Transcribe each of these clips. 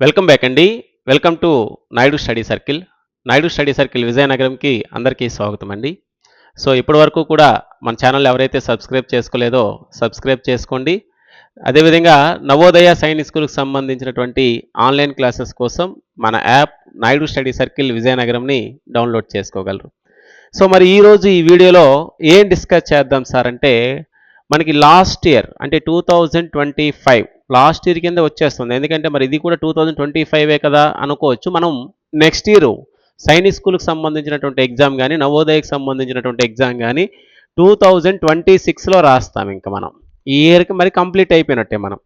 Welcome back అండి. Welcome to Naidu study circle. Naidu study circle విజయనగరంకి అందరికీ స్వాగతం అండి. సో ఇప్పటి వరకు కూడా మన ఛానల్ ఎవరైతే సబ్స్క్రైబ్ చేసుకోలేదో సబ్స్క్రైబ్ చేసుకోండి. అదేవిధంగా నవోదయ సైన్ స్కూల్కి సంబంధించినటువంటి ఆన్లైన్ క్లాసెస్ కోసం మన యాప్ నాయుడు స్టడీ సర్కిల్ విజయనగరంని డౌన్లోడ్ చేసుకోగలరు. సో మరి ఈరోజు ఈ వీడియోలో ఏం డిస్కస్ చేద్దాం సార్ అంటే మనకి లాస్ట్ ఇయర్ అంటే two thousand twenty five last year కింద వచ్చేస్తుంది. ఎందుకంటే మరి ఇది కూడా టూ థౌజండ్ ట్వంటీ ఫైవే కదా అనుకోవచ్చు. మనం నెక్స్ట్ ఇయర్ సైనిక్ స్కూల్కి సంబంధించినటువంటి ఎగ్జామ్ కానీ నవోదయకు సంబంధించినటువంటి ఎగ్జామ్ కానీ టూ థౌజండ్ ట్వంటీ సిక్స్లో రాస్తాం ఇంకా మనం. ఈ ఇయర్కి మరి కంప్లీట్ అయిపోయినట్టే మనం.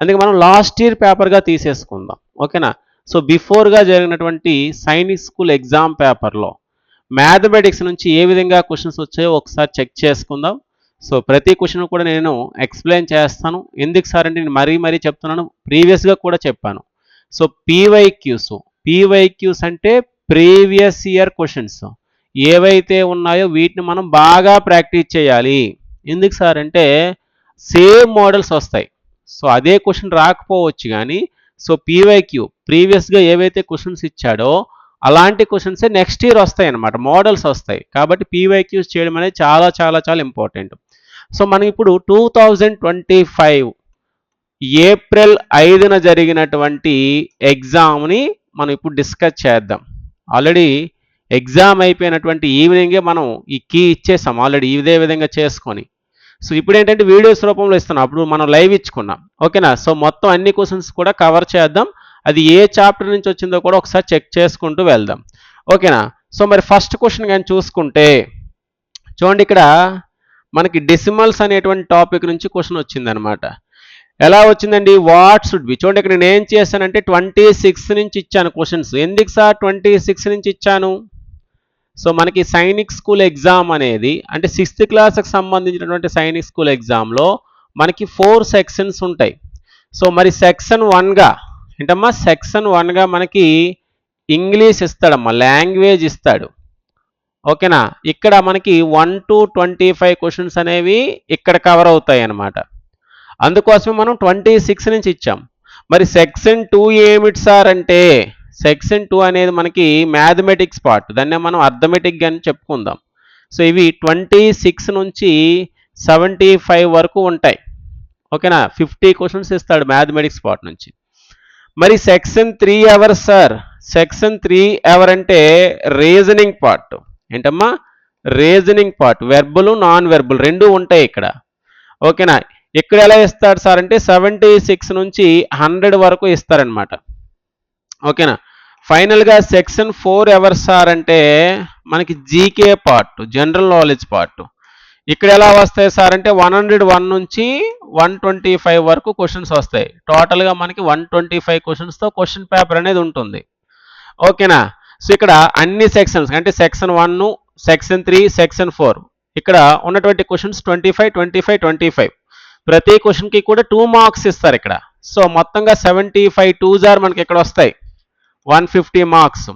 అందుకే మనం లాస్ట్ ఇయర్ పేపర్గా తీసేసుకుందాం. ఓకేనా? సో బిఫోర్గా జరిగినటువంటి సైనిక్ స్కూల్ ఎగ్జామ్ పేపర్లో మ్యాథమెటిక్స్ నుంచి ఏ విధంగా క్వశ్చన్స్ వచ్చాయో ఒకసారి చెక్ చేసుకుందాం. సో ప్రతి క్వశ్చన్ కూడా నేను ఎక్స్ప్లెయిన్ చేస్తాను. ఎందుకు సార్ అంటే నేను మరీ మరీ చెప్తున్నాను. ప్రీవియస్గా కూడా చెప్పాను. సో పీవైక్యూస్ పీవైక్యూస్ అంటే ప్రీవియస్ ఇయర్ క్వశ్చన్స్ ఏవైతే ఉన్నాయో వీటిని మనం బాగా ప్రాక్టీస్ చేయాలి. ఎందుకు సార్ అంటే సేమ్ మోడల్స్ వస్తాయి. సో అదే క్వశ్చన్ రాకపోవచ్చు కానీ సో పీవైక్యూ ప్రీవియస్గా ఏవైతే క్వశ్చన్స్ ఇచ్చాడో అలాంటి క్వశ్చన్సే నెక్స్ట్ ఇయర్ వస్తాయి అన్నమాట మోడల్స్ వస్తాయి. కాబట్టి పీవైక్యూస్ చేయడం అనేది చాలా చాలా చాలా ఇంపార్టెంట్ సో మనం ఇప్పుడు two thousand twenty five April ఐదున జరిగినటువంటి ఎగ్జామ్ని మనం ఇప్పుడు డిస్కస్ చేద్దాం. ఆల్రెడీ ఎగ్జామ్ అయిపోయినటువంటి ఈవినింగే మనం ఈ కీ ఇచ్చేసాం ఆల్రెడీ ఇదే విధంగా చేసుకొని. సో ఇప్పుడు ఏంటంటే వీడియోస్ రూపంలో ఇస్తున్నాం. అప్పుడు మనం లైవ్ ఇచ్చుకున్నాం. ఓకేనా సో మొత్తం అన్ని క్వశ్చన్స్ కూడా కవర్ చేద్దాం. అది ఏ చాప్టర్ నుంచి వచ్చిందో కూడా ఒకసారి చెక్ చేసుకుంటూ వెళ్దాం. ఓకేనా సో మరి ఫస్ట్ క్వశ్చన్ కానీ చూసుకుంటే చూడండి ఇక్కడ మనకి డెసిమల్స్ అనేటువంటి టాపిక్ నుంచి క్వశ్చన్ వచ్చిందనమాట. ఎలా వచ్చిందండి? వాట్ షుడ్ బి చూడండి ఇక్కడ నేను ఏం చేశానంటే ట్వంటీ సిక్స్ నుంచి ఇచ్చాను క్వశ్చన్స్ ఎందుకు సార్ ట్వంటీ సిక్స్ నుంచి ఇచ్చాను? సో మనకి సైనిక్ స్కూల్ ఎగ్జామ్ అనేది అంటే సిక్స్త్ క్లాస్కి సంబంధించినటువంటి సైనిక్ స్కూల్ ఎగ్జామ్లో మనకి ఫోర్ సెక్షన్స్ ఉంటాయి. సో మరి సెక్షన్ వన్గా ఏంటమ్మా? సెక్షన్ వన్గా మనకి ఇంగ్లీష్ ఇస్తాడమ్మా లాంగ్వేజ్ ఇస్తాడు. ఓకేనా? ఇక్కడ మనకి one to twenty five questions అనేవి ఇక్కడ కవర్ అవుతాయి అన్నమాట అందుకోసమే మనం ట్వంటీ సిక్స్ నుంచి ఇచ్చాం. మరి సెక్షన్ టూ ఏమిటి సార్ అంటే సెక్షన్ టూ అనేది మనకి మ్యాథమెటిక్స్ పార్ట్ దాన్నే మనం అర్థమెటిక్ అని చెప్పుకుందాం. సో ఇవి ట్వంటీ సిక్స్ నుంచి సెవెంటీ ఫైవ్ వరకు ఉంటాయి. ఓకేనా? ఫిఫ్టీ క్వశ్చన్స్ ఇస్తాడు మ్యాథమెటిక్స్ పార్ట్ నుంచి. మరి సెక్షన్ త్రీ ఎవర్ సార్? సెక్షన్ త్రీ ఎవర్ అంటే రీజనింగ్ పార్ట్ ఏంటమ్మా? Reasoning part verbal non verbal రెండు ఉంటాయి ఇక్కడ. ఓకేనా? ఇక్కడ ఎలా ఇస్తాడు సార్ అంటే సెవెంటీ సిక్స్ నుంచి హండ్రెడ్ వరకు ఇస్తారనమాట ఓకేనా? ఫైనల్గా సెక్షన్ ఫోర్ ఎవరు సార్ అంటే మనకి GK part general knowledge part ఇక్కడ ఎలా వస్తాయి సార్ అంటే వన్ హండ్రెడ్ వన్ నుంచి వన్ ట్వంటీ ఫైవ్ వరకు క్వశ్చన్స్ వస్తాయి. టోటల్గా మనకి వన్ ట్వంటీ ఫైవ్ క్వశ్చన్స్తో క్వశ్చన్ పేపర్ అనేది ఉంటుంది. ఓకేనా? సో ఇక్కడ అన్ని సెక్షన్స్ అంటే section one section three section four ఇక్కడ ఉన్నటువంటి questions twenty five twenty five twenty five ప్రతి క్వశ్చన్కి కూడా టూ మార్క్స్ ఇస్తారు ఇక్కడ. సో మొత్తంగా సెవెంటీ ఫైవ్ టూ జార్ మనకి ఇక్కడ వస్తాయి. వన్ ఫిఫ్టీ మార్క్స్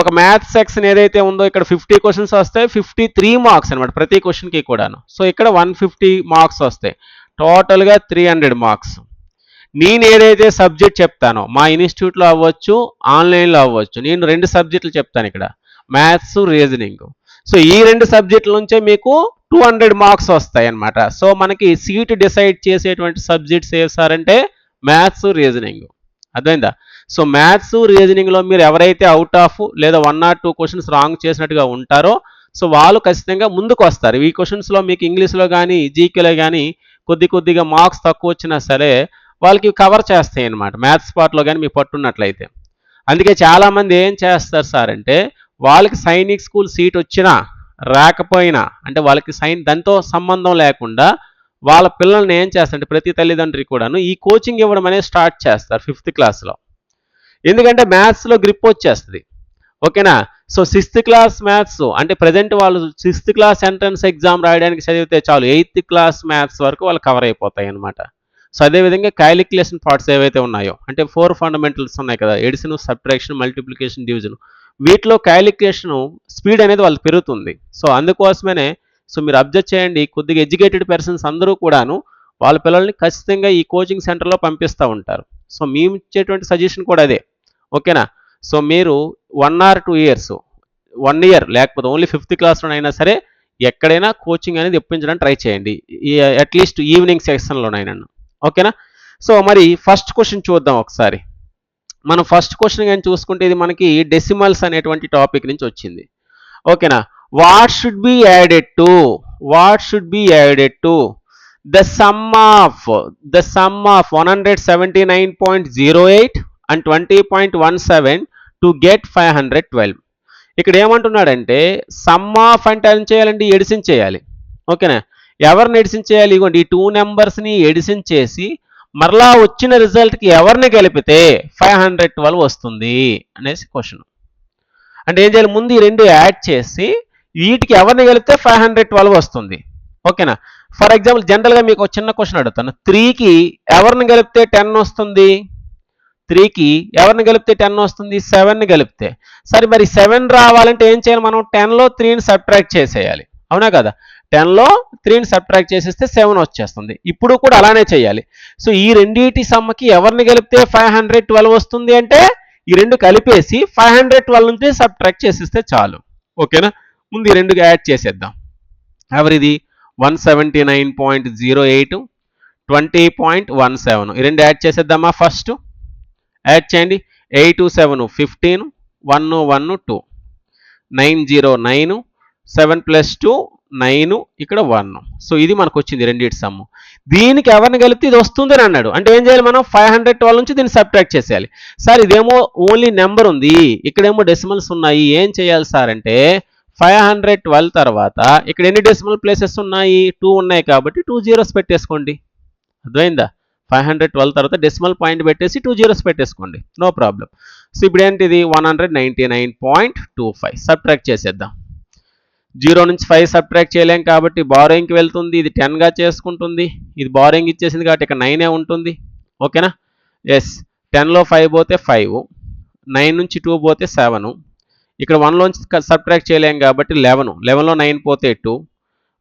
ఒక మ్యాథ్స్ సెక్షన్ ఏదైతే ఉందో ఇక్కడ ఫిఫ్టీ క్వశ్చన్స్ వస్తాయి ఫిఫ్టీ త్రీ మార్క్స్ అనమాట ప్రతి క్వశ్చన్కి కూడాను. సో ఇక్కడ వన్ ఫిఫ్టీ మార్క్స్ వస్తాయి. టోటల్గా త్రీ హండ్రెడ్ మార్క్స్ నేను ఏదైతే సబ్జెక్ట్ చెప్తానో మా ఇన్స్టిట్యూట్లో అవ్వచ్చు ఆన్లైన్లో అవ్వచ్చు నేను రెండు సబ్జెక్టులు చెప్తాను ఇక్కడ. Maths reasoning. సో ఈ రెండు సబ్జెక్టుల నుంచే మీకు టూ హండ్రెడ్ మార్క్స్ వస్తాయి అన్నమాట. సో మనకి సీట్ డిసైడ్ చేసేటువంటి సబ్జెక్ట్స్ ఏవి సార్ అంటే మ్యాథ్స్ రీజనింగ్. అర్థమైందా? సో మ్యాథ్స్ రీజనింగ్లో మీరు ఎవరైతే అవుట్ ఆఫ్ లేదా one or two questions wrong చేసినట్టుగా ఉంటారో సో వాళ్ళు ఖచ్చితంగా ముందుకు వస్తారు. ఈ క్వశ్చన్స్లో మీకు ఇంగ్లీష్లో కానీ జీకేలో కానీ కొద్ది కొద్దిగా మార్క్స్ తక్కువ వచ్చినా సరే వాళ్ళకి కవర్ చేస్తాయి అనమాట మ్యాథ్స్ పార్ట్లో కానీ మీకు పట్టున్నట్లయితే. అందుకే చాలామంది ఏం చేస్తారు సార్ అంటే వాళ్ళకి సైనిక్ స్కూల్ సీట్ వచ్చినా రాకపోయినా అంటే వాళ్ళకి సైన్ దాంతో సంబంధం లేకుండా వాళ్ళ పిల్లల్ని ఏం చేస్తారంటే ప్రతి తల్లిదండ్రి కూడాను ఈ కోచింగ్ ఇవ్వడం అనేది స్టార్ట్ చేస్తారు ఫిఫ్త్ క్లాస్లో ఎందుకంటే మ్యాథ్స్లో గ్రిప్ వచ్చేస్తుంది. ఓకేనా? సో సిక్స్త్ క్లాస్ మ్యాథ్స్ అంటే ప్రజెంట్ వాళ్ళు సిక్స్త్ క్లాస్ ఎంట్రన్స్ ఎగ్జామ్ రాయడానికి చదివితే చాలు ఎయిత్ క్లాస్ మ్యాథ్స్ వరకు వాళ్ళు కవర్ అయిపోతాయి అనమాట సో అదేవిధంగా క్యాలిక్యులేషన్ పార్ట్స్ ఏవైతే ఉన్నాయో అంటే ఫోర్ ఫండమెంటల్స్ ఉన్నాయి కదా ఎడిషన్ సబ్ట్రాక్షన్ మల్టిప్లికేషన్ డివిజన్ వీటిలో క్యాలిక్యులేషన్ స్పీడ్ అనేది వాళ్ళు పెరుగుతుంది. సో అందుకోసమనే సో మీరు అబ్జర్వ్ చేయండి కొద్దిగా ఎడ్యుకేటెడ్ పర్సన్స్ అందరూ కూడాను వాళ్ళ పిల్లల్ని ఖచ్చితంగా ఈ కోచింగ్ సెంటర్లో పంపిస్తూ ఉంటారు. సో మేము ఇచ్చేటువంటి సజెషన్ కూడా అదే. ఓకేనా? సో మీరు one or two years one year లేకపోతే ఓన్లీ ఫిఫ్త్ క్లాస్లోనైనా సరే ఎక్కడైనా కోచింగ్ అనేది ఇప్పించడానికి ట్రై చేయండి. అట్లీస్ట్ ఈవినింగ్ సెక్షన్లోనైనా ఓకేనా? సో మరి ఫస్ట్ క్వశ్చన్ చూద్దాం ఒకసారి. మనం ఫస్ట్ క్వశ్చన్ కానీ చూసుకుంటే ఇది మనకి డెసిమల్స్ అనేటువంటి టాపిక్ నుంచి వచ్చింది. ఓకేనా? What should be added to what should be added to the sum of the sum of one hundred seventy nine point zero eight and twenty point one seven to get five hundred twelve ఇక్కడ ఏమంటున్నాడంటే some of అంటే ఏం చేయాలండి? Edition చేయాలి. ఓకేనా? ఎవరిని edition చేయాలి? ఇగోండి ఈ టూ నెంబర్స్ని ఎడిషన్ చేసి మరలా వచ్చిన రిజల్ట్కి ఎవరిని కలిపితే ఫైవ్ హండ్రెడ్ ట్వెల్వ్ వస్తుంది? అనేసి క్వశ్చన్ అంటే ఏం చేయాలి? ముందు ఈ రెండు యాడ్ చేసి వీటికి ఎవరిని కలిపితే ఫైవ్ హండ్రెడ్ ట్వెల్వ్ వస్తుంది? ఓకేనా? ఫర్ ఎగ్జాంపుల్ జనరల్గా మీకు ఒక చిన్న క్వశ్చన్ అడుగుతాను. త్రీకి ఎవరిని కలిపితే టెన్ వస్తుంది? త్రీకి ఎవరిని కలిపితే టెన్ వస్తుంది? సెవెన్ని కలిపితే. సరే మరి సెవెన్ రావాలంటే ఏం చేయాలి మనం? టెన్లో త్రీని సబ్ట్రాక్ట్ చేసేయాలి. అవునా కదా? టెన్లో త్రీని సబ్ట్రాక్ట్ చేసేస్తే సెవెన్ వచ్చేస్తుంది. ఇప్పుడు కూడా అలానే చేయాలి. సో ఈ రెండింటి సమ్మకి ఎవరిని కలిపితే ఫైవ్ హండ్రెడ్ ట్వెల్వ్ వస్తుంది అంటే ఈ రెండు కలిపేసి ఫైవ్ హండ్రెడ్ ట్వెల్వ్ నుంచి సబ్ట్రాక్ట్ చేసేస్తే చాలు. ఓకేనా? ముందు ఈ రెండు యాడ్ చేసేద్దాం. ఎవరిది? One seventy nine point zero eight twenty point one seven. ఈ రెండు యాడ్ చేసేద్దామా ఫస్ట్? యాడ్ చేయండి. Eight seven fifteen one one two. Nine zero nine seven plus two nine ఇక్కడ వన్. సో ఇది మనకు వచ్చింది రెండింటి సమ్ము దీనికి ఎవరిని కలిపితే ఇది వస్తుంది అని అన్నాడు. అంటే ఏం చేయాలి మనం? ఫైవ్ హండ్రెడ్ ట్వెల్వ్ నుంచి దీన్ని సబ్ట్రాక్ట్ చేసేయాలి. సార్ ఇదేమో ఓన్లీ నెంబర్ ఉంది. ఇక్కడేమో డెసిమల్స్ ఉన్నాయి. ఏం చేయాలి సార్ అంటే ఫైవ్ హండ్రెడ్ ట్వెల్వ్ తర్వాత ఇక్కడ ఎన్ని డెసిమల్ ప్లేసెస్ ఉన్నాయి? టూ ఉన్నాయి కాబట్టి టూ జీరోస్ పెట్టేసుకోండి. అర్థమైందా? ఫైవ్ హండ్రెడ్ ట్వెల్వ్ తర్వాత డెసిమల్ పాయింట్ పెట్టేసి టూ జీరోస్ పెట్టేసుకోండి. నో ప్రాబ్లం సో ఇప్పుడు ఏంటిది? One hundred ninety nine point two five subtract చేసేద్దాం. జీరో నుంచి ఫైవ్ సబ్ట్రాక్ట్ చేయలేం కాబట్టి బారోయింగ్కి వెళ్తుంది ఇది టెన్గా చేసుకుంటుంది ఇది బారోయింగ్ ఇచ్చేసింది కాబట్టి ఇక్కడ నైనే ఉంటుంది. ఓకేనా? ఎస్ టెన్లో ఫైవ్ పోతే ఫైవ్ నైన్ నుంచి టూ పోతే సెవెన్ ఇక్కడ వన్లోంచి సబ్ట్రాక్ట్ చేయలేం కాబట్టి లెవెన్ లెవెన్లో నైన్ పోతే టూ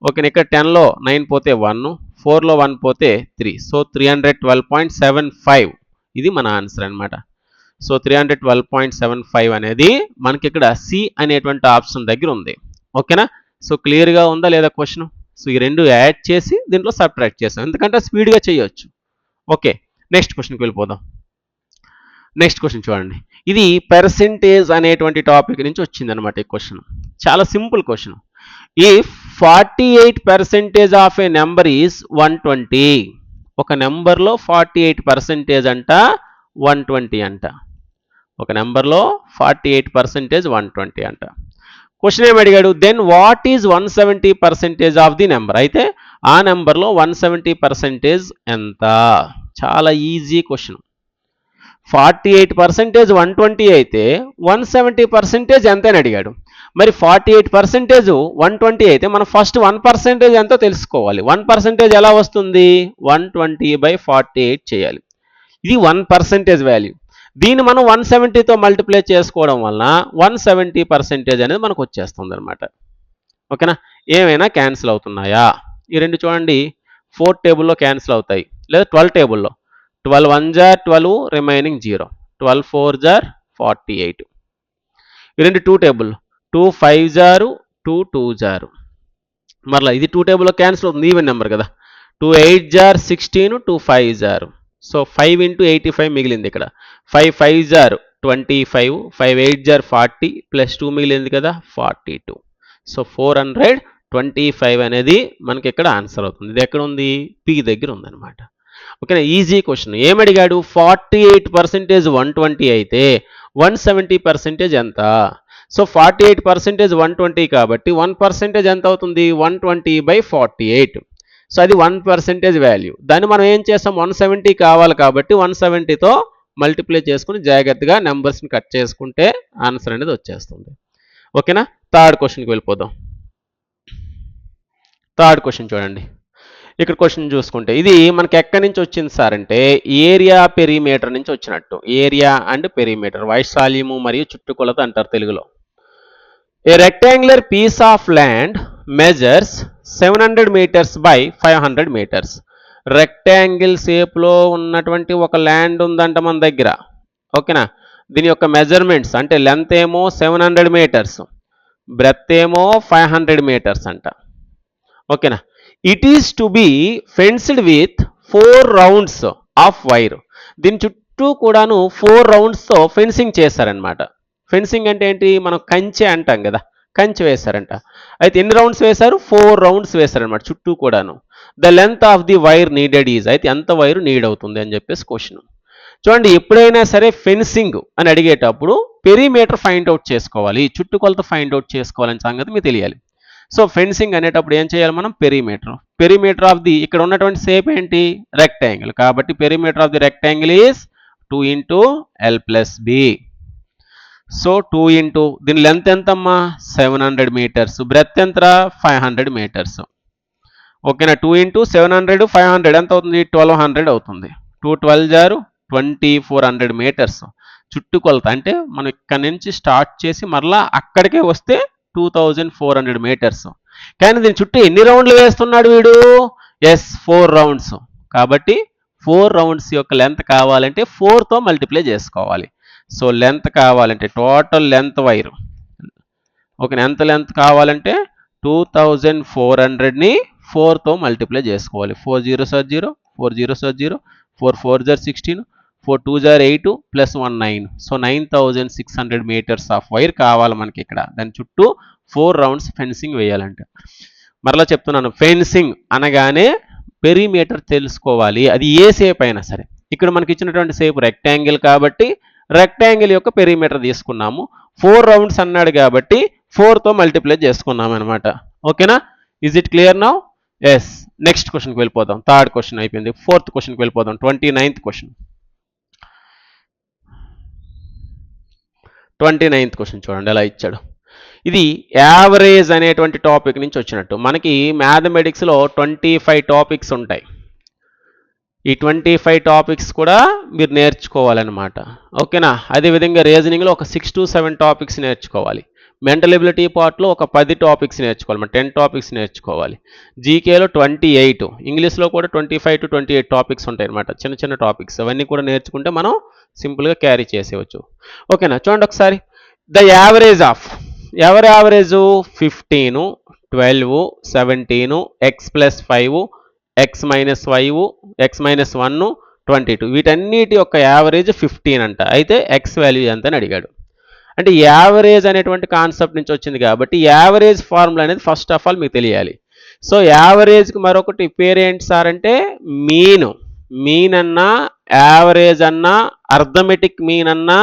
ఓకే ఇక్కడ టెన్లో నైన్ పోతే వన్ ఫోర్లో వన్ పోతే three so three hundred twelve point seven five ఇది మన ఆన్సర్ అనమాట so three hundred twelve point seven five అనేది మనకి ఇక్కడ సి అనేటువంటి ఆప్షన్ దగ్గర ఉంది. ఓకేనా? సో క్లియర్గా ఉందా లేదా క్వశ్చన్? సో ఈ రెండు యాడ్ చేసి దీంట్లో సబ్ట్రాక్ట్ చేస్తాం. ఎందుకంటే స్పీడ్గా చేయొచ్చు. ఓకే నెక్స్ట్ క్వశ్చన్కి వెళ్ళిపోదాం. నెక్స్ట్ క్వశ్చన్ చూడండి. ఇది పర్సెంటేజ్ అనేటువంటి టాపిక్ నుంచి వచ్చింది అనమాట ఈ క్వశ్చన్. చాలా simple question. If forty eight percentage of a number is one twenty ఒక నెంబర్లో ఫార్టీ ఎయిట్ పర్సెంటేజ్ అంట వన్ ట్వంటీ అంట. ఒక నెంబర్లో forty eight percentage one twenty అంట. క్వశ్చన్ ఏమి అడిగాడు? Then what is one seventy percentage of the number అయితే ఆ నెంబర్లో వన్ సెవెంటీ పర్సెంటేజ్ ఎంత? చాలా easy question forty eight percentage one twenty అయితే వన్ సెవెంటీ పర్సెంటేజ్ ఎంత అని అడిగాడు. మరి forty eight percentage one twenty అయితే మనం ఫస్ట్ వన్ పర్సెంటేజ్ ఎంతో తెలుసుకోవాలి. వన్ పర్సెంటేజ్ ఎలా వస్తుంది? One twenty by forty eight చేయాలి. ఇది వన్ పర్సెంటేజ్ వాల్యూ దీన్ని మనం వన్ సెవెంటీతో మల్టిప్లై చేసుకోవడం వలన వన్ సెవెంటీ పర్సెంటేజ్ అనేది మనకు వచ్చేస్తుంది అనమాట ఓకేనా? ఏమైనా క్యాన్సిల్ అవుతున్నాయా? ఈ రెండు చూడండి. ఫోర్ టేబుల్లో క్యాన్సిల్ అవుతాయి. లేదా ట్వెల్వ్ టేబుల్లో. Twelve one jar twelve remaining zero twelve four jar forty eight ఈ రెండు టూ టేబుల్ టూ ఫైవ్ జారు టూ టూ జారు మరలా ఇది టూ టేబుల్లో క్యాన్సిల్ అవుతుంది. ఈవెన్ నెంబర్ కదా. టూ ఎయిట్ జార్ సిక్స్టీన్ టూ ఫైవ్ జారు so five into eighty five మిగిలింది ఇక్కడ. ఫైవ్ ఫైవ్ జార్ ట్వంటీ ఫైవ్ ఫైవ్ ఎయిట్ జార్ ఫార్టీ ప్లస్ టూ మిగిలింది కదా forty two so four hundred twenty five అనేది మనకి ఇక్కడ ఆన్సర్ అవుతుంది. ఇది ఎక్కడ ఉంది? పి దగ్గర ఉందన్నమాట. ఓకేనా easy question ఏమడిగాడు forty eight percentage one twenty అయితే వన్ సెవెంటీ పర్సెంటేజ్ ఎంత? So forty eight percentage one twenty కాబట్టి వన్ పర్సెంటేజ్ ఎంత అవుతుంది? One twenty by forty eight so అది వన్ పర్సెంటేజ్ వాల్యూ దాన్ని మనం ఏం చేస్తాం? వన్ సెవెంటీ కావాలి కాబట్టి వన్ సెవెంటీతో మల్టిప్లై చేసుకుని జాగ్రత్తగా నెంబర్స్ని కట్ చేసుకుంటే ఆన్సర్ అనేది వచ్చేస్తుంది. ఓకేనా థర్డ్ క్వశ్చన్కి వెళ్ళిపోదాం. థర్డ్ క్వశ్చన్ చూడండి. ఇక్కడ క్వశ్చన్ చూసుకుంటే ఇది మనకి ఎక్కడి నుంచి వచ్చింది సార్ అంటే ఏరియా పెరిమీటర్ నుంచి వచ్చినట్టు. ఏరియా అండ్ పెరిమీటర్ వైశాల్యము మరియు చుట్టుకొలత అంటారు తెలుగులో. A rectangular piece of land measures seven hundred metres by five hundred metres rectangle షేప్లో ఉన్నటువంటి ఒక ల్యాండ్ ఉందంట మన దగ్గర. ఓకేనా దీని యొక్క మెజర్మెంట్స్ అంటే లెంత్ ఏమో సెవెన్ హండ్రెడ్ మీటర్స్ బ్రెత్ ఏమో ఫైవ్ హండ్రెడ్ మీటర్స్ అంట. ఓకేనా it is to be fenced with four rounds of wire దీని చుట్టూ కూడాను ఫోర్ రౌండ్స్తో ఫెన్సింగ్ చేశారనమాట ఫెన్సింగ్ అంటే ఏంటి? మనం కంచె అంటాం కదా. కంచె వేశారంట. అయితే ఎన్ని రౌండ్స్ వేశారు? ఫోర్ రౌండ్స్ వేశారనమాట చుట్టూ కూడాను. The length of the wire needed is. అయితే ఎంత వైర్ నీడ్ అవుతుంది అని చెప్పేసి క్వశ్చన్ చూడండి ఎప్పుడైనా సరే ఫెన్సింగ్ అని అడిగేటప్పుడు పెరిమీటర్ ఫైండ్ అవుట్ చేసుకోవాలి. చుట్టుకొలత ఫైండ్ అవుట్ చేసుకోవాలని సంగతి మీకు తెలియాలి. సో ఫెన్సింగ్ అనేటప్పుడు ఏం చేయాలి మనం? పెరిమీటర్. పెరిమీటర్ ఆఫ్ ది ఇక్కడ ఉన్నటువంటి షేప్ ఏంటి? రెక్టాంగిల్. కాబట్టి perimeter of the rectangle is two into L plus B. So two into దీని లెంత్ ఎంతమ్మా? Seven hundred metres. బ్రెత్ ఎంత ఫైవ్ హండ్రెడ్ మీటర్స్. ఓకేనా? Two into seven hundred five hundred ఎంత అవుతుంది? ట్వెల్వ్ హండ్రెడ్ అవుతుంది. Two twelve జారు twenty four hundred metres. చుట్టుకొలత అంటే మనం ఇక్కడ నుంచి స్టార్ట్ చేసి మరలా అక్కడికే వస్తే two thousand four hundred metres. కానీ దీని చుట్టూ ఎన్ని రౌండ్లు వేస్తున్నాడు వీడు? Yes four rounds. కాబట్టి ఫోర్ రౌండ్స్ యొక్క లెంత్ కావాలంటే ఫోర్తో మల్టిప్లై చేసుకోవాలి. సో లెంత్ కావాలంటే టోటల్ లెంత్ వైర్. ఓకే ఎంత లెంత్ కావాలంటే టూ థౌజండ్ ఫోర్ హండ్రెడ్ని ఫోర్తో మల్టిప్లై చేసుకోవాలి. Four zero sir zero four zero sir zero four four జార్ sixteen four two jar eight plus one nine. So nine thousand six hundred metres of wire కావాలి మనకి ఇక్కడ. దాని చుట్టూ ఫోర్ రౌండ్స్ ఫెన్సింగ్ వేయాలంటే. మరలా చెప్తున్నాను ఫెన్సింగ్ అనగానే పెరిమీటర్ తెలుసుకోవాలి. అది ఏ సేప్ అయినా సరే. ఇక్కడ మనకి ఇచ్చినటువంటి సేపు రెక్టాంగిల్ కాబట్టి రెక్టాంగిల్ యొక్క పెరిమీటర్ తీసుకున్నాము. ఫోర్ రౌండ్స్ అన్నాడు కాబట్టి ఫోర్తో మల్టిప్లై చేసుకున్నాం అనమాట ఓకేనా? Is it clear now yes next క్వశ్చన్కి వెళ్ళిపోదాం. థర్డ్ క్వశ్చన్ అయిపోయింది. ఫోర్త్ క్వశ్చన్కి వెళ్ళిపోదాం. Twenty ninth question twenty ninth question చూడండి ఎలా ఇచ్చాడు. ఇది యావరేజ్ అనేటువంటి టాపిక్ నుంచి వచ్చినట్టు. మనకి మ్యాథమెటిక్స్లో ట్వంటీ ఫైవ్ టాపిక్స్ ఉంటాయి. ఈ ట్వంటీ ఫైవ్ టాపిక్స్ కూడా మీరు నేర్చుకోవాలన్నమాట. ఓకేనా? అదేవిధంగా రీజనింగ్లో ఒక సిక్స్ టు సెవెన్ టాపిక్స్ నేర్చుకోవాలి. మెంటల్ ఎబిలిటీ పార్ట్లో ఒక పది టాపిక్స్ నేర్చుకోవాలి. మన టెన్ టాపిక్స్ నేర్చుకోవాలి. జీకేలో ట్వంటీ ఎయిట్ ఇంగ్లీష్లో కూడా twenty five to twenty eight topics ఉంటాయి అనమాట చిన్న చిన్న టాపిక్స్ అవన్నీ కూడా నేర్చుకుంటే మనం సింపుల్గా క్యారీ చేసేవచ్చు. ఓకేనా? చూడండి ఒకసారి. ద యావరేజ్ ఆఫ్ ఎవరి యావరేజ్ ఫిఫ్టీను twelve seventeen X plus five X minus five X minus one twenty two వీటన్నిటి యొక్క యావరేజ్ ఫిఫ్టీన్ అంట. అయితే ఎక్స్ వాల్యూ ఎంత అని అడిగాడు. అంటే యావరేజ్ అనేటువంటి కాన్సెప్ట్ నుంచి వచ్చింది కాబట్టి యావరేజ్ ఫార్ములా అనేది ఫస్ట్ ఆఫ్ ఆల్ మీకు తెలియాలి. సో యావరేజ్కి మరొకటి పేరు ఏంటి సార్ అంటే మీన్ మీన్ అన్నా యావరేజ్ అన్నా అర్థమెటిక్ మీన్ అన్నా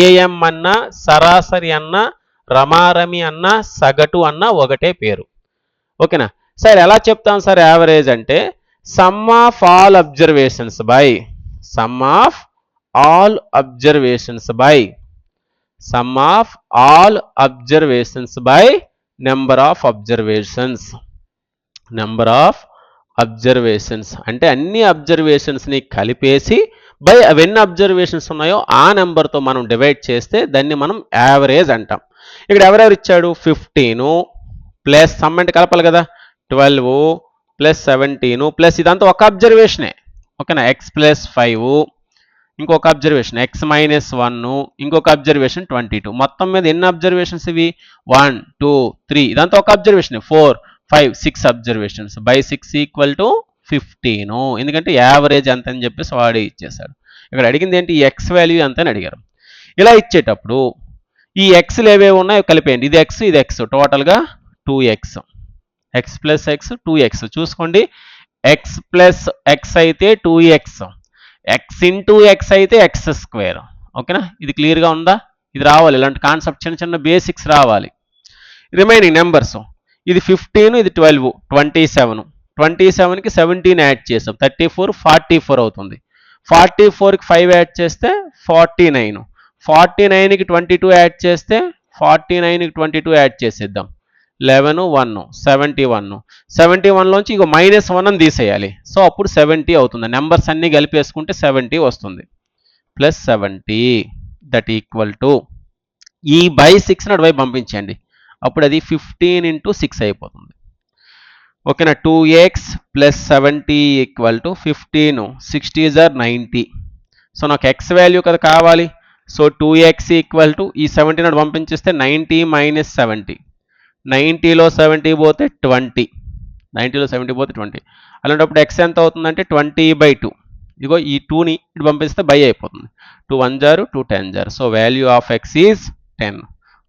ఏఎం అన్నా సరాసరి అన్నా రమారమి అన్నా సగటు అన్నా ఒకటే పేరు. ఓకేనా సార్ ఎలా చెప్తాం సార్ యావరేజ్ అంటే sum of all observations by sum of all observations by sum of all observations by number of observations number of observations అంటే అన్ని అబ్జర్వేషన్స్ని కలిపేసి బై అవన్నీ అబ్జర్వేషన్స్ ఉన్నాయో ఆ నెంబర్తో మనం డివైడ్ చేస్తే దాన్ని మనం యావరేజ్ అంటాం. ఇక్కడ ఎవరెవరు ఇచ్చాడు? ఫిఫ్టీను ప్లస్ సమ్ అంటే కలపాలి కదా. ట్వెల్వ్ ప్లస్ సెవెంటీను ప్లస్ ఇదంతా ఒక అబ్జర్వేషనే. ఓకేనా? ఎక్స్ ప్లస్ ఫైవ్ ఇంకొక అబ్జర్వేషన్. ఎక్స్ మైనస్ వన్ ఇంకొక అబ్జర్వేషన్ ట్వంటీ టూ. మొత్తం మీద ఎన్ని అబ్జర్వేషన్స్ ఇవి? One two three. ఇదంతా ఒక observation. Four five six observations. By six equal to fifteen ఎందుకంటే యావరేజ్ ఎంత అని చెప్పేసి వాడే ఇచ్చేసాడు ఇక్కడ అడిగింది ఏంటి? ఎక్స్ వాల్యూ ఎంత అని అడిగారు. ఇలా ఇచ్చేటప్పుడు ఈ ఎక్స్లు ఏవేవి ఉన్నాయో కలిపేయండి. ఇది ఎక్స్ ఇది ఎక్స్ టోటల్గా two X X plus X two X చూసుకోండి. ఎక్స్ ప్లస్ ఎక్స్ అయితే two X X into X అయితే ఎక్స్ స్క్వేర్ ఓకేనా? ఇది క్లియర్గా ఉందా? ఇది రావాలి. ఇలాంటి కాన్సెప్ట్ చిన్న చిన్న బేసిక్స్ రావాలి. రిమైనింగ్ నెంబర్స్ ఇది ఫిఫ్టీన్ ఇది ట్వెల్వ్ ట్వంటీ సెవెన్ ట్వంటీ సెవెన్కి సెవెంటీన్ యాడ్ చేసాం. థర్టీ ఫోర్ ఫార్టీ ఫోర్ అవుతుంది. ఫార్టీ ఫోర్కి ఫైవ్ యాడ్ చేస్తే ఫార్టీ నైన్ ఫార్టీ నైన్కి ట్వంటీ టూ యాడ్ చేస్తే ఫార్టీ నైన్కి ట్వంటీ టూ యాడ్ చేసేద్దాం. Eleven one seventy one seventy వన్లోంచి ఇక మైనస్ వన్ అని తీసేయాలి. సో అప్పుడు సెవెంటీ అవుతుంది. నెంబర్స్ అన్నీ కలిపేసుకుంటే సెవెంటీ వస్తుంది. Plus seventy that equal to ఈ బై సిక్స్ని అటువైపు పంపించండి. అప్పుడు అది ఫిఫ్టీన్ ఇంటూ సిక్స్ అయిపోతుంది. ఓకేనా? Two X plus seventy equal to fifteen. Sixty jar ninety. So నాకు ఎక్స్ వాల్యూ కదా కావాలి. So two X equal to ఈ సెవెంటీ నాడు పంపించేస్తే నైంటీ మైనస్ సెవెంటీ. నైంటీలో సెవెంటీ పోతే ట్వంటీ. నైంటీలో సెవెంటీ పోతే ట్వంటీ. అలాంటప్పుడు ఎక్స్ ఎంత అవుతుందంటే ట్వంటీ బై టూ. ఇదిగో ఈ టూని ఇటు పంపిస్తే బై అయిపోతుంది. టూ వన్ జారు two ten jar. So value of X is ten.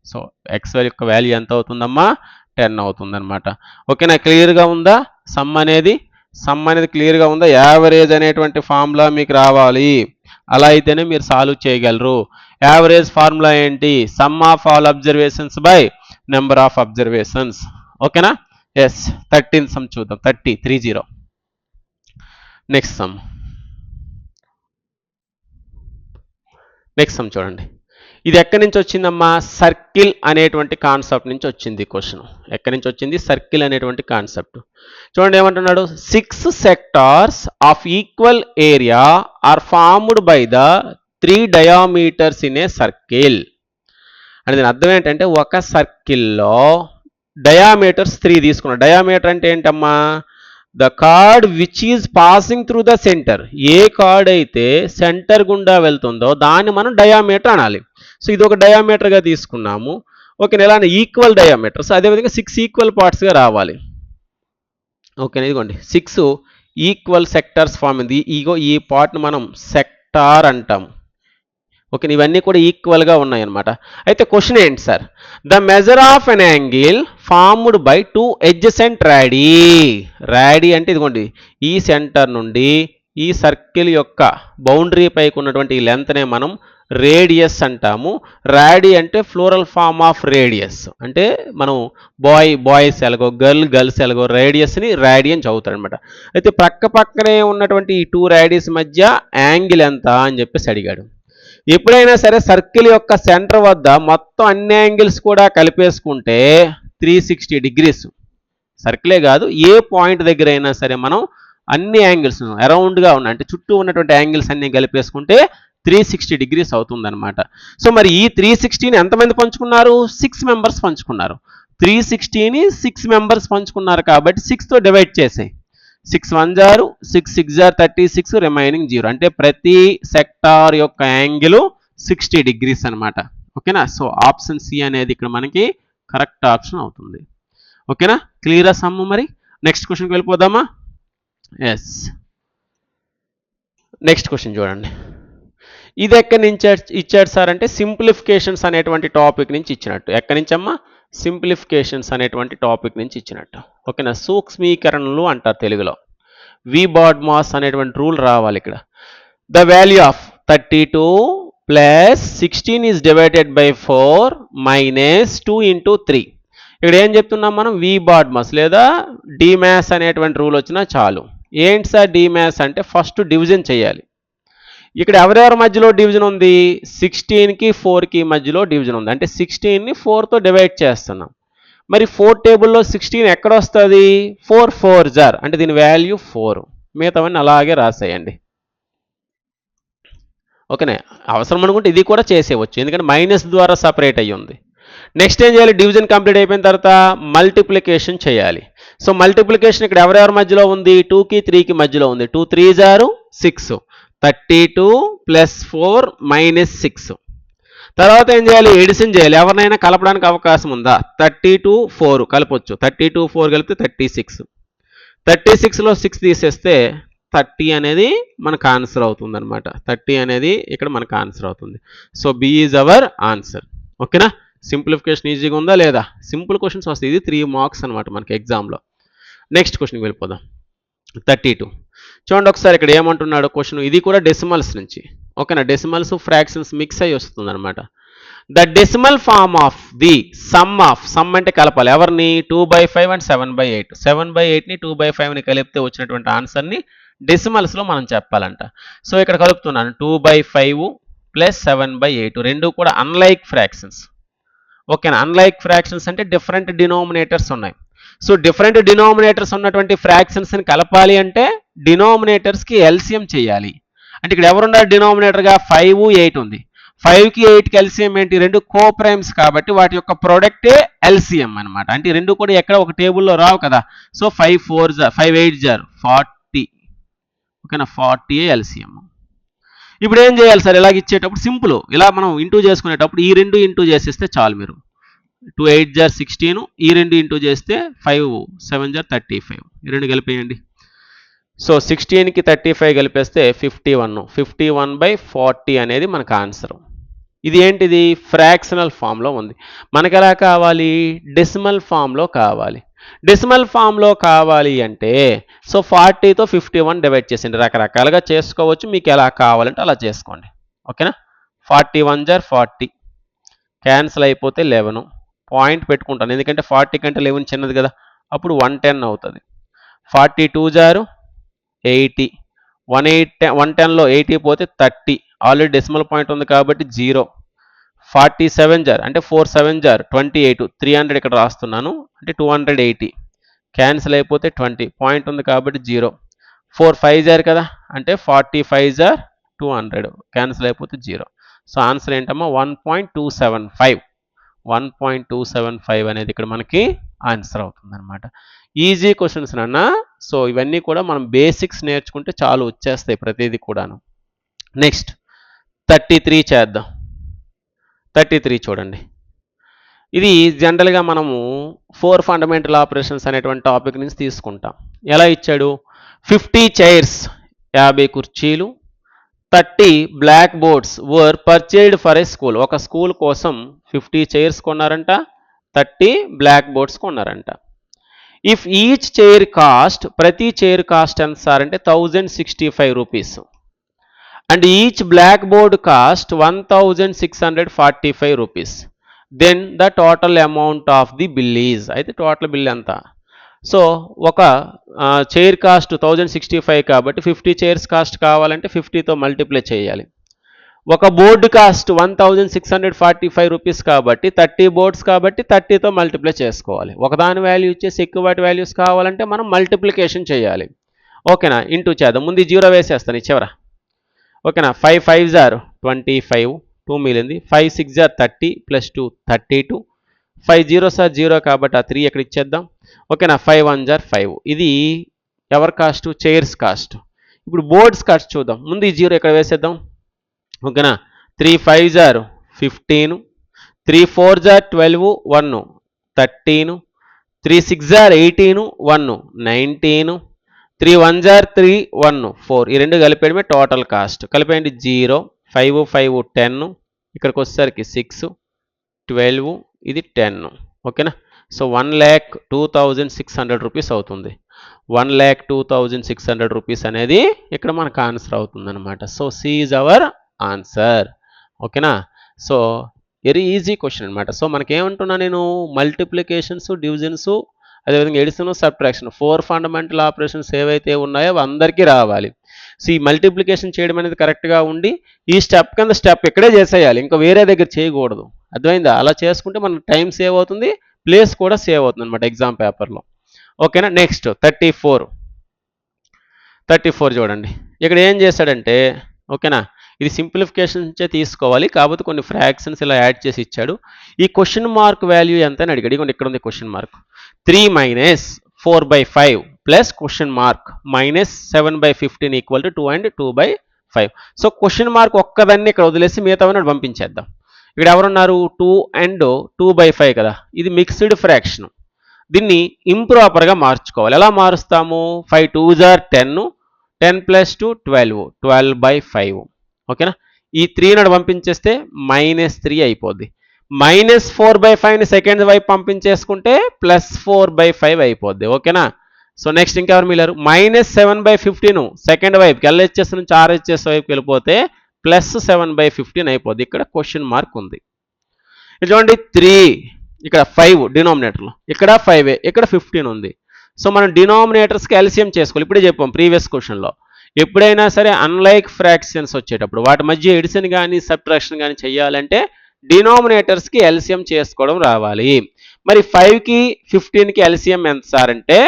So X యొక్క వాల్యూ ఎంత అవుతుందమ్మా? టెన్ అవుతుందన్నమాట. ఓకేనా? క్లియర్గా ఉందా? సమ్ అనేది? సమ్ అనేది క్లియర్గా ఉందా? యావరేజ్ అనేటువంటి ఫార్ములా మీకు రావాలి. అలా అయితేనే మీరు సాల్వ్ చేయగలరు. యావరేజ్ ఫార్ములా ఏంటి? Sum of all observations by number of observations ఓకేనా ఎస్ థర్టీన్ సమ్ చూద్దాం. Thirty three zero next sum next sum చూడండి. ఇది ఎక్కడి నుంచి వచ్చిందమ్మా? సర్కిల్ అనేటువంటి కాన్సెప్ట్ నుంచి వచ్చింది క్వశ్చన్ ఎక్కడి నుంచి వచ్చింది? సర్కిల్ అనేటువంటి కాన్సెప్ట్ చూడండి ఏమంటున్నాడు? Six sectors of equal area are formed by the three diameters in a circle అంటే దీని అర్థం ఏంటంటే ఒక సర్కిల్లో డయామీటర్స్ త్రీ తీసుకున్నాం డయామీటర్ అంటే ఏంటమ్మా? The chord which is passing through the centre a chord అయితే సెంటర్ గుండా వెళ్తుందో దాన్ని మనం డయామీటర్ అనాలి. సో ఇది ఒక డయామీటర్గా తీసుకున్నాము. ఓకే ఇలా ఈక్వల్ డయామీటర్స్ అదేవిధంగా సిక్స్ ఈక్వల్ పార్ట్స్గా రావాలి. ఓకే ఇదిగోండి. సిక్స్ ఈక్వల్ సెక్టార్స్ ఫామ్ ఉంది ఇగో ఈ పార్ట్ని మనం సెక్టార్ అంటాము ఓకే ఇవన్నీ కూడా ఈక్వల్గా ఉన్నాయన్నమాట. అయితే క్వశ్చన్ ఏంటి sir? The measure of an angle formed by two adjacent radii radii అంటే ఇదిగోండి ఈ సెంటర్ నుండి ఈ సర్కిల్ యొక్క బౌండరీ పైకి ఉన్నటువంటి ఈ లెంత్నే మనం రేడియస్ అంటాము. ర్యాడీ అంటే ఫ్లోరల్ ఫామ్ ఆఫ్ రేడియస్ అంటే మనం బాయ్ బాయ్స్ ఎలాగో గర్ల్ గర్ల్స్ ఎలాగో రేడియస్ని ర్యాడీ అని చదువుతారనమాట అయితే ప్రక్క పక్కనే ఉన్నటువంటి ఈ టూ ర్యాడీస్ మధ్య యాంగిల్ ఎంత అని చెప్పేసి అడిగాడు. ఎప్పుడైనా సరే సర్కిల్ యొక్క సెంటర్ వద్ద మొత్తం అన్ని యాంగిల్స్ కూడా కలిపేసుకుంటే త్రీ సిక్స్టీ డిగ్రీస్. సర్కిలే కాదు ఏ పాయింట్ దగ్గర అయినా సరే మనం అన్ని యాంగిల్స్ అరౌండ్గా ఉన్న అంటే చుట్టూ ఉన్నటువంటి యాంగిల్స్ అన్ని కలిపేసుకుంటే త్రీ సిక్స్టీ డిగ్రీస్ అవుతుందన్నమాట. సో మరి ఈ త్రీ సిక్స్టీని ఎంతమంది పంచుకున్నారు? సిక్స్ మెంబర్స్ పంచుకున్నారు. త్రీ సిక్స్టీని సిక్స్ మెంబర్స్ పంచుకున్నారు కాబట్టి సిక్స్తో డివైడ్ చేసాయి. సిక్స్ వన్ జారు సిక్స్ సిక్స్ జార్ థర్టీ సిక్స్ రిమైనింగ్ జీరో. అంటే ప్రతి సెక్టార్ యొక్క యాంగిల్ సిక్స్టీ డిగ్రీస్ అనమాట ఓకేనా? సో ఆప్షన్ సి అనేది ఇక్కడ మనకి కరెక్ట్ ఆప్షన్ అవుతుంది. ఓకేనా? క్లియరా సమ్ మరి? నెక్స్ట్ క్వశ్చన్కి వెళ్ళిపోదామా? ఎస్ నెక్స్ట్ క్వశ్చన్ చూడండి. ఇది ఎక్కడి నుంచి ఇచ్చాడు సార్ అంటే సింప్లిఫికేషన్స్ అనేటువంటి టాపిక్ నుంచి ఇచ్చినట్టు. ఎక్కడి నుంచి అమ్మా సింప్లిఫికేషన్స్ అనేటువంటి టాపిక్ నుంచి ఇచ్చినట్టు. ఓకేనా? సూక్ష్మీకరణలు అంటారు తెలుగులో. వి బాడ్ మాస్ అనేటువంటి రూల్ రావాలి ఇక్కడ. The value of thirty two plus sixteen is divided by four minus two into three. ఇక్కడ ఏం చెప్తున్నాం మనం? వి బాడ్ మాస్ లేదా డిమాస్ అనేటువంటి రూల్ వచ్చినా చాలు. ఏంటి సార్ డిమాస్ అంటే ఫస్ట్ డివిజన్ చేయాలి. ఇక్కడ ఎవరెవరి మధ్యలో డివిజన్ ఉంది? సిక్స్టీన్కి ఫోర్కి మధ్యలో డివిజన్ ఉంది. అంటే సిక్స్టీన్ని ఫోర్తో డివైడ్ చేస్తున్నాం. మరి ఫోర్ టేబుల్లో సిక్స్టీన్ ఎక్కడ వస్తుంది? ఫోర్ ఫోర్ జార్ అంటే దీని వాల్యూ ఫోర్ మిగతావన్నీ అలాగే రాసేయండి. ఓకేనే? అవసరం అనుకుంటే ఇది కూడా చేసేయవచ్చు. ఎందుకంటే మైనస్ ద్వారా సపరేట్ అయ్యి ఉంది. నెక్స్ట్ ఏం చేయాలి? డివిజన్ కంప్లీట్ అయిపోయిన తర్వాత మల్టిప్లికేషన్ చేయాలి. సో మల్టిప్లికేషన్ ఇక్కడ ఎవరెవరి మధ్యలో ఉంది? టూకి త్రీకి మధ్యలో ఉంది. టూ త్రీ జారు six thirty two plus four minus six. తర్వాత ఏం చేయాలి? ఎడిషన్ చేయాలి. ఎవరినైనా కలపడానికి అవకాశం ఉందా? థర్టీ టూ ఫోర్ కలపొచ్చు. థర్టీ టూ ఫోర్ కలిపితే థర్టీ సిక్స్. థర్టీ సిక్స్లో సిక్స్ తీసేస్తే థర్టీ అనేది మనకు ఆన్సర్ అవుతుంది అనమాట థర్టీ అనేది ఇక్కడ మనకు ఆన్సర్ అవుతుంది. So B is our answer ఓకేనా సింప్లిఫికేషన్ ఈజీగా ఉందా లేదా? సింపుల్ క్వశ్చన్స్ వస్తాయి. ఇది త్రీ మార్క్స్ అనమాట మనకి ఎగ్జామ్లో నెక్స్ట్ క్వశ్చన్కి వెళ్ళిపోదాం. Thirty two. చూడండి ఒకసారి ఇక్కడ ఏమంటున్నాడు క్వశ్చన్ ఇది కూడా డెసిమల్స్ నుంచి. ఓకేనా డెసిమల్స్ ఫ్రాక్షన్స్ మిక్స్ అయ్యి వస్తుంది అనమాట the decimal form of the sum of sum అంటే కలపాలి. ఎవరిని? Two by five and seven by eight seven by ఎయిట్ని two by ఫైవ్ని కలిపితే వచ్చినటువంటి ఆన్సర్ని డెసిమల్స్లో మనం చెప్పాలంట. సో ఇక్కడ కలుపుతున్నాను. Two by five plus seven by eight రెండు కూడా అన్లైక్ ఫ్రాక్షన్స్ ఓకేనా అన్లైక్ ఫ్రాక్షన్స్ అంటే డిఫరెంట్ డినోమినేటర్స్ ఉన్నాయి. సో డిఫరెంట్ డినోమినేటర్స్ ఉన్నటువంటి ఫ్రాక్షన్స్ని కలపాలి అంటే డినోమినేటర్స్కి ఎల్సిఎం చేయాలి. అంటే ఇక్కడ ఎవరున్నారు డినోమినేటర్గా? ఫైవ్ ఎయిట్ ఉంది. ఫైవ్కి ఎయిట్కి ఎల్సిఎం ఏంటి? రెండు కో ప్రైమ్స్ కాబట్టి వాటి యొక్క ప్రోడక్టే ఎల్సిఎం అనమాట అంటే రెండు కూడా ఎక్కడ ఒక టేబుల్లో రావు కదా. సో ఫైవ్ ఫోర్ జార్ ఫైవ్ ఎయిట్ జార్ ఫార్టీ. ఓకేనా? Forty LCM. ఇప్పుడు ఏం చేయాలి సార్? ఇలాగ ఇచ్చేటప్పుడు సింపుల్. ఇలా మనం ఇంటూ చేసుకునేటప్పుడు ఈ రెండు ఇంటూ చేసేస్తే చాలు మీరు. టూ ఎయిట్ జార్ సిక్స్టీన్ ఈ రెండు ఇంటూ చేస్తే ఫైవ్ సెవెన్ జార్ థర్టీ ఫైవ్. ఈ రెండు కలిపేయండి. సో సిక్స్టీన్కి థర్టీ ఫైవ్ కలిపేస్తే fifty one fifty one by forty అనేది మనకు ఆన్సర్ ఇది ఏంటిది? ఫ్రాక్షనల్ ఫామ్లో ఉంది. మనకు ఎలా కావాలి? డెసిమల్ ఫామ్లో కావాలి. డెసిమల్ ఫామ్లో కావాలి అంటే సో ఫార్టీతో ఫిఫ్టీ వన్ డివైడ్ చేసిండి రకరకాలుగా చేసుకోవచ్చు. మీకు ఎలా కావాలంటే అలా చేసుకోండి. ఓకేనా? ఫార్టీ వన్ జార్ ఫార్టీ క్యాన్సిల్ అయిపోతే లెవెను పాయింట్ పెట్టుకుంటాను. ఎందుకంటే ఫార్టీ కంటే లెవెన్ చిన్నది కదా. అప్పుడు వన్ టెన్ అవుతుంది. ఫార్టీ టూ జారు ఎయిటీ. వన్ ఎయిట్ వన్ టెన్లో ఎయిటీ పోతే థర్టీ. ఆల్రెడీ డెసిమల్ పాయింట్ ఉంది కాబట్టి జీరో. ఫార్టీ సెవెన్ జార్ అంటే ఫోర్ సెవెన్ జార్ ట్వంటీ ఎయిట్. త్రీ హండ్రెడ్ ఇక్కడ రాస్తున్నాను అంటే టూ హండ్రెడ్ ఎయిటీ. క్యాన్సిల్ అయిపోతే ట్వంటీ. పాయింట్ ఉంది కాబట్టి జీరో. ఫోర్ ఫైవ్ జార్ కదా అంటే ఫార్టీ ఫైవ్ జార్ టూ హండ్రెడ్. క్యాన్సిల్ అయిపోతే జీరో. సో ఆన్సర్ ఏంటమ్మా? One point two seven five. One point two seven five అనేది ఇక్కడ మనకి ఆన్సర్ అవుతుంది అనమాట ఈజీ క్వశ్చన్స్ నాన్న. సో ఇవన్నీ కూడా మనం బేసిక్స్ నేర్చుకుంటే చాలు వచ్చేస్తాయి ప్రతిదీ కూడాను. నెక్స్ట్ థర్టీ త్రీ చేద్దాం. థర్టీ త్రీ చూడండి. ఇది జనరల్గా మనము ఫోర్ ఫండమెంటల్ ఆపరేషన్స్ అనేటువంటి టాపిక్ నుంచి తీసుకుంటాం. ఎలా ఇచ్చాడు? ఫిఫ్టీ చైర్స్ యాభై కుర్చీలు thirty blackboards were purchased for a school ఒక స్కూల్ కోసం ఫిఫ్టీ చైర్స్ కొన్నారంట థర్టీ బ్లాక్ బోర్డ్స్ కొన్నారంట. ఇఫ్ ఈచ్ చైర్ కాస్ట్ ప్రతి చైర్ కాస్ట్ ఎంత సార్ అంటే thousand sixty five rupees and each blackboard cost one thousand six hundred forty five rupees then the total amount of the bill is అయితే total bill ఎంత? So ఒక chair cost thousand sixty five కాబట్టి fifty chairs cost కావాలంటే ఫిఫ్టీతో multiply చేయాలి. ఒక board cost one thousand six hundred forty five rupees కాబట్టి thirty boards కాబట్టి థర్టీతో మల్టిప్లై చేసుకోవాలి. ఒకదాని వాల్యూ ఇచ్చేసి ఎక్కువ వాటి వాల్యూస్ కావాలంటే మనం మల్టిప్లికేషన్ చేయాలి. ఓకేనా? ఇంటూ చేద్దాం. ముందు జీరో వేసేస్తాను చివర. ఓకేనా? ఫైవ్ ఫైవ్ జార్ ట్వంటీ ఫైవ్ టూ మిగిలింది. Five six jar thirty plus two thirty two five zero sir zero కాబట్టి ఆ త్రీ ఎక్కడ ఇచ్చేద్దాం? ఓకేనా? ఫైవ్ వన్ జార్ ఫైవ్ ఇది ఎవరి కాస్ట్ చైర్స్ కాస్ట్ ఇప్పుడు బోర్డ్స్ కాస్ట్ చూద్దాం. ముందు ఈ జీరో ఇక్కడ వేసేద్దాం? ఓకేనా? త్రీ ఫైవ్ జార్ fifteen. Three four jar twelve one thirteen. Three six jar eighteen one nineteen. Three one jar three one four. ఈ రెండు కలిపేయడమే టోటల్ కాస్ట్. కలిపేయండి జీరో ఫైవ్ ఫైవ్ టెన్ ఇక్కడికి వచ్చేసరికి సిక్స్ ట్వెల్వ్ ఇది టెన్ ఓకేనా? So one lakh two thousand six hundred rupees అవుతుంది. One lakh two thousand six hundred rupees అనేది ఇక్కడ మనకు ఆన్సర్ అవుతుంది అనమాట so C is our answer. ఓకేనా? సో వెరీ ఈజీ క్వశ్చన్ అనమాట సో మనకేమంటున్నా నేను మల్టిప్లికేషన్స్ డివిజన్స్ అదేవిధంగా addition subtraction four fundamental operations ఏవైతే ఉన్నాయో అవి అందరికీ రావాలి. సో ఈ మల్టిప్లికేషన్ చేయడం అనేది కరెక్ట్గా ఉండి ఈ స్టెప్ కింద స్టెప్ ఇక్కడే చేసేయాలి. ఇంకా వేరే దగ్గర చేయకూడదు. అర్థమైందా? అలా చేసుకుంటే మనకు టైం సేవ్ అవుతుంది ప్లేస్ కూడా సేవ్ అవుతుంది అనమాట ఎగ్జామ్ పేపర్లో. ఓకేనా? Next thirty four. Thirty four చూడండి. ఇక్కడ ఏం చేశాడంటే ఓకేనా? ఇది సింప్లిఫికేషన్ నుంచే తీసుకోవాలి. కాకపోతే కొన్ని ఫ్రాక్షన్స్ ఇలా యాడ్ చేసి ఇచ్చాడు. ఈ క్వశ్చన్ మార్క్ వాల్యూ ఎంత అని అడిగాడు. ఇదిగోండి ఇక్కడ ఉంది question mark. Three minus four by five plus question mark minus seven by fifteen equal to two and two by five. So question mark ఒక్కదాన్ని ఇక్కడ వదిలేసి మిగతావన్నీ పంపించేద్దాం. ఇక్కడ ఎవరున్నారు? Two and two by five కదా. ఇది మిక్స్డ్ ఫ్రాక్షన్. దీన్ని ఇంప్రాపర్గా మార్చుకోవాలి. ఎలా మారుస్తాము? Five two jar ten. Ten plus two twelve. Twelve by five. ఓకేనా? ఈ త్రీ నాడు పంపించేస్తే మైనస్ త్రీ అయిపోద్ది. మైనస్ ఫోర్ బై ఫైవ్ని సెకండ్ వైపు పంపించేసుకుంటే ప్లస్ ఫోర్ బై ఫైవ్ అయిపోద్ది. ఓకేనా? సో నెక్స్ట్ ఇంకెవరు మిగిలారు? Minus seven by fifteen second వైపుకి ఎల్హెచ్ఎస్ నుంచి ఆర్హెచ్ఎస్ వైపుకి వెళ్ళిపోతే ప్లస్ సెవెన్ బై ఫిఫ్టీన్ అయిపోద్ది. ఇక్కడ క్వశ్చన్ మార్క్ ఉంది. చూడండి త్రీ ఇక్కడ ఫైవ్ డినామినేటర్లో ఇక్కడ ఫైవ్ ఇక్కడ ఫిఫ్టీన్ ఉంది. సో మనం డినామినేటర్స్కి ఎల్సిఎం చేసుకోవాలి. ఇప్పుడే చెప్పాం ప్రీవియస్ క్వశ్చన్లో ఎప్పుడైనా సరే అన్లైక్ ఫ్రాక్షన్స్ వచ్చేటప్పుడు వాటి మధ్య ఎడిషన్ కానీ సబ్ట్రాక్షన్ కానీ చేయాలంటే డినామినేటర్స్కి ఎల్సిఎం చేసుకోవడం రావాలి. మరి ఫైవ్కి ఫిఫ్టీన్కి ఎల్సిఎం ఎంత సార్ అంటే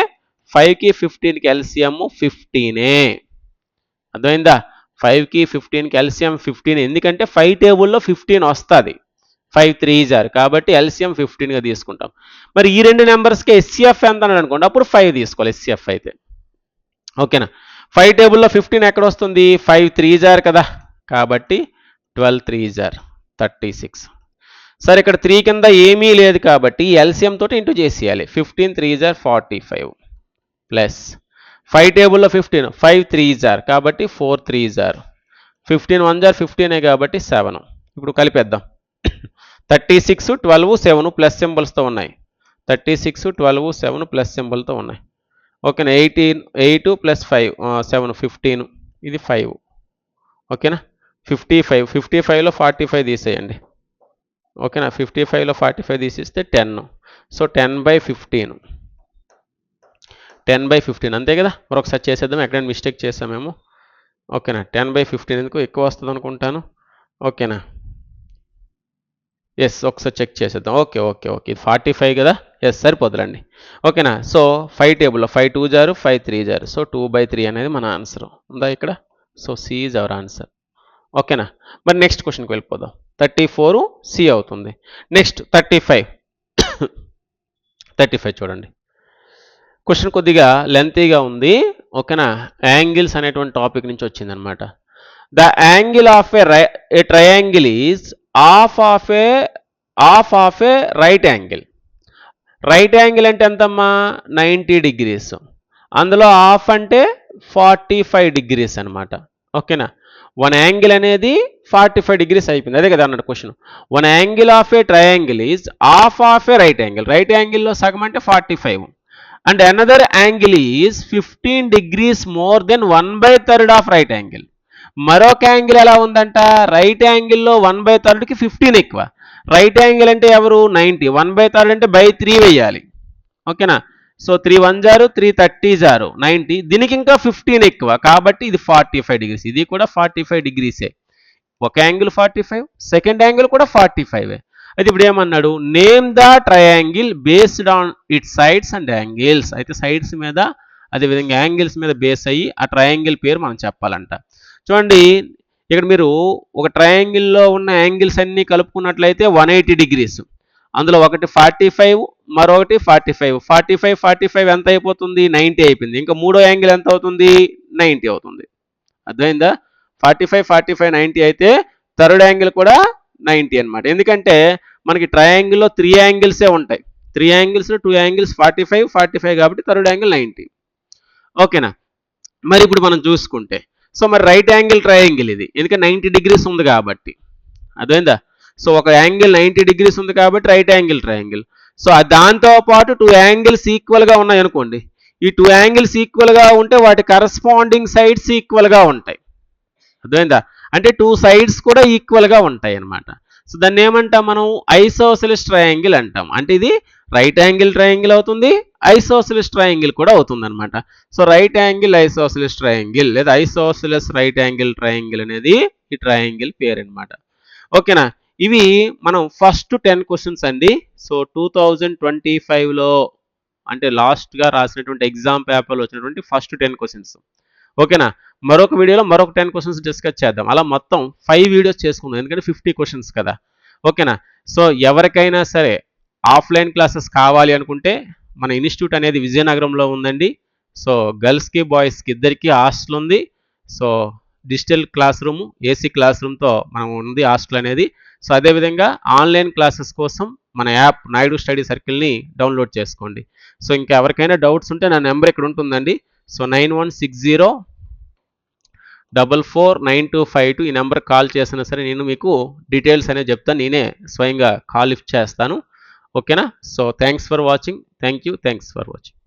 ఫైవ్కి ఫిఫ్టీన్కి ఎల్సిఎం ఫిఫ్టీనే అర్థమైందా? ఫైవ్కి ఫిఫ్టీన్కి ఎల్సిఎం ఫిఫ్టీన్ ఎందుకంటే ఫైవ్ టేబుల్లో ఫిఫ్టీన్ వస్తుంది. ఫైవ్ త్రీ జార్ కాబట్టి ఎల్సిఎం ఫిఫ్టీన్గా తీసుకుంటాం. మరి ఈ రెండు నెంబర్స్కి ఎస్సీఎఫ్ ఎంత అని అనుకోండి అప్పుడు ఫైవ్ తీసుకోవాలి ఎస్సీఎఫ్ అయితే. ఓకేనా? ఫైవ్ టేబుల్లో ఫిఫ్టీన్ ఎక్కడ వస్తుంది? ఫైవ్ త్రీ జార్ కదా. కాబట్టి ట్వెల్వ్ త్రీ జార్ థర్టీ సిక్స్. సరే ఇక్కడ త్రీ కింద ఏమీ లేదు కాబట్టి ఎల్సిఎం తోటి ఇంటూ చేసేయాలి. ఫిఫ్టీన్ త్రీ జార్ ఫార్టీ ఫైవ్ ప్లస్ ఫైవ్ టేబుల్లో ఫిఫ్టీన్ ఫైవ్ త్రీ జార్ కాబట్టి ఫోర్ త్రీ జార్ ఫిఫ్టీన్ వన్ జార్ ఫిఫ్టీనే కాబట్టి సెవెన్. ఇప్పుడు కలిపేద్దాం. Thirty six twelve seven plus సింబల్స్తో ఉన్నాయి. Thirty six twelve seven plus సింబల్తో ఉన్నాయి. ఓకేనా? Eighteen eight plus five seven fifteen ఇది ఫైవ్. ఓకేనా? ఫిఫ్టీ ఫైవ్ ఫిఫ్టీ ఫైవ్లో ఫార్టీ ఫైవ్ తీసేయండి. ఓకేనా? ఫిఫ్టీ ఫైవ్లో forty five తీసిస్తే ten. So ten by fifteen. Ten by fifteen. అంతే కదా? మరొకసారి చేసేద్దాం. ఎక్కడైనా మిస్టేక్ చేసామేమో. ఓకేనా? టెన్ బై ఫిఫ్టీన్ ఎందుకు? ఎక్కువ వస్తుంది అనుకుంటాను ఓకేనా? ఎస్ ఒకసారి చెక్ చేసేద్దాం. ఓకే ఓకే ఓకే ఇది ఫార్టీ ఫైవ్ కదా? ఎస్ సరిపోదులండి. ఓకేనా సో ఫైవ్ టేబుల్లో ఫైవ్ టూ జారు ఫైవ్ త్రీ జారు. సో టూ బై త్రీ అనేది మన ఆన్సర్ ఉందా ఇక్కడ? So C is our answer ఓకేనా మరి నెక్స్ట్ క్వశ్చన్కి వెళ్ళిపోదాం. థర్టీ ఫోర్ సి అవుతుంది. Next thirty five thirty five చూడండి. క్వశ్చన్ కొద్దిగా లెంతీగా ఉంది. ఓకేనా యాంగిల్స్ అనేటువంటి టాపిక్ నుంచి వచ్చిందనమాట the angle of a right a triangle is half half a half half a right angle right angle అంటే ఎంతమ్మా? Ninety degrees. అందులో ఆఫ్ అంటే ఫార్టీ ఫైవ్ డిగ్రీస్ అనమాట ఓకేనా? వన్ యాంగిల్ అనేది ఫార్టీ ఫైవ్ డిగ్రీస్ అయిపోయింది. అదే కదా అన్నట్టు question one angle of a triangle is half half a right angle right యాంగిల్లో సగం అంటే forty five. And another angle is fifteen degrees more than one by third of right angle మరొక angle ఎలా ఉందంట? రైట్ యాంగిల్లో one by థర్డ్కి fifteen ఎక్కువ. Right angle అంటే ఎవరు? నైంటీ. వన్ బై థర్డ్ అంటే బై త్రీ వేయాలి. ఓకేనా? సో త్రీ వన్ జారు త్రీ థర్టీ జారు నైంటీ. దీనికి ఇంకా ఫిఫ్టీన్ ఎక్కువ. కాబట్టి ఇది ఫార్టీ ఫైవ్ డిగ్రీస్. ఇది కూడా ఫార్టీ ఫైవ్ డిగ్రీసే. ఒక angle forty five second angle కూడా ఫార్టీ ఫైవ్ అయితే ఇప్పుడు ఏమన్నాడు? Name the triangle based on it sides and angles. అయితే సైడ్స్ మీద అదేవిధంగా యాంగిల్స్ మీద బేస్ అయ్యి ఆ ట్రయాంగిల్ పేరు మనం చెప్పాలంట. చూడండి ఇక్కడ మీరు ఒక ట్రయాంగిల్లో ఉన్న యాంగిల్స్ అన్నీ కలుపుకున్నట్లయితే వన్ ఎయిటీ డిగ్రీస్ అందులో ఒకటి ఫార్టీ ఫైవ్ మరొకటి forty five forty five forty five ఎంత అయిపోతుంది? నైంటీ అయిపోయింది. ఇంకా మూడో యాంగిల్ ఎంత అవుతుంది? నైంటీ అవుతుంది. అర్థమైందా? Forty five forty five ninety అయితే థర్డ్ యాంగిల్ కూడా నైంటీ అనమాట ఎందుకంటే మనకి ట్రయాంగిల్లో త్రీ యాంగిల్సే ఉంటాయి three angles two angles forty five forty five కాబట్టి థర్డ్ యాంగిల్ నైంటీ ఓకేనా మరి ఇప్పుడు మనం చూసుకుంటే సో మరి రైట్ యాంగిల్ ట్రయాంగిల్ ఇది. ఎందుకంటే నైంటీ డిగ్రీస్ ఉంది కాబట్టి. అదేందా సో ఒక యాంగిల్ నైంటీ డిగ్రీస్ ఉంది కాబట్టి రైట్ యాంగిల్ ట్రయాంగిల్ సో దాంతో పాటు టూ యాంగిల్స్ ఈక్వల్గా ఉన్నాయి అనుకోండి. ఈ టూ యాంగిల్స్ ఈక్వల్గా ఉంటే వాటి కరస్పాండింగ్ సైడ్స్ ఈక్వల్గా ఉంటాయి. అర్థమైందా? అంటే టూ సైడ్స్ కూడా ఈక్వల్గా ఉంటాయి అన్నమాట. సో దాన్ని ఏమంటాం మనం? ఐసోసిలిస్ ట్రయాంగిల్ అంటాం. అంటే ఇది రైట్ యాంగిల్ ట్రయాంగిల్ అవుతుంది. ఐసోసిలిస్ ట్రయాంగిల్ కూడా అవుతుందన్నమాట. So right angle isosceles triangle లేదా ఐసోసిలిస్ రైట్ యాంగిల్ ట్రయాంగిల్ అనేది ఈ ట్రయాంగిల్ పేరు అనమాట ఓకేనా? ఇవి మనం ఫస్ట్ టెన్ క్వశ్చన్స్ అండి. సో టూ థౌజండ్ ట్వంటీ ఫైవ్లో అంటే లాస్ట్గా రాసినటువంటి ఎగ్జామ్ పేపర్లో వచ్చినటువంటి ఫస్ట్ టెన్ క్వశ్చన్స్. ఓకేనా? మరొక వీడియోలో మరొక టెన్ క్వశ్చన్స్ డిస్కస్ చేద్దాం. అలా మొత్తం ఫైవ్ వీడియోస్ చేసుకుందాం. ఎందుకంటే ఫిఫ్టీ క్వశ్చన్స్ కదా. ఓకేనా? సో ఎవరికైనా సరే ఆఫ్లైన్ క్లాసెస్ కావాలి అనుకుంటే మన ఇన్స్టిట్యూట్ అనేది విజయనగరంలో ఉందండి. సో గర్ల్స్కి బాయ్స్కి ఇద్దరికి హాస్టల్ ఉంది. So digital classroom AC క్లాస్ రూమ్తో మనం ఉంది హాస్టల్ అనేది. సో అదేవిధంగా ఆన్లైన్ క్లాసెస్ కోసం మన యాప్ నాయుడు స్టడీ సర్కిల్ని డౌన్లోడ్ చేసుకోండి. సో ఇంకా ఎవరికైనా డౌట్స్ ఉంటే నా నెంబర్ ఇక్కడ ఉంటుందండి. So nine one six zero double four nine two five two ఈ నెంబర్ కాల్ చేసినా సరే నేను మీకు డీటెయిల్స్ అనేది చెప్తాను. నేనే స్వయంగా కాల్ లిఫ్ట్ చేస్తాను. ఓకేనా so thanks for watching thank you thanks for watching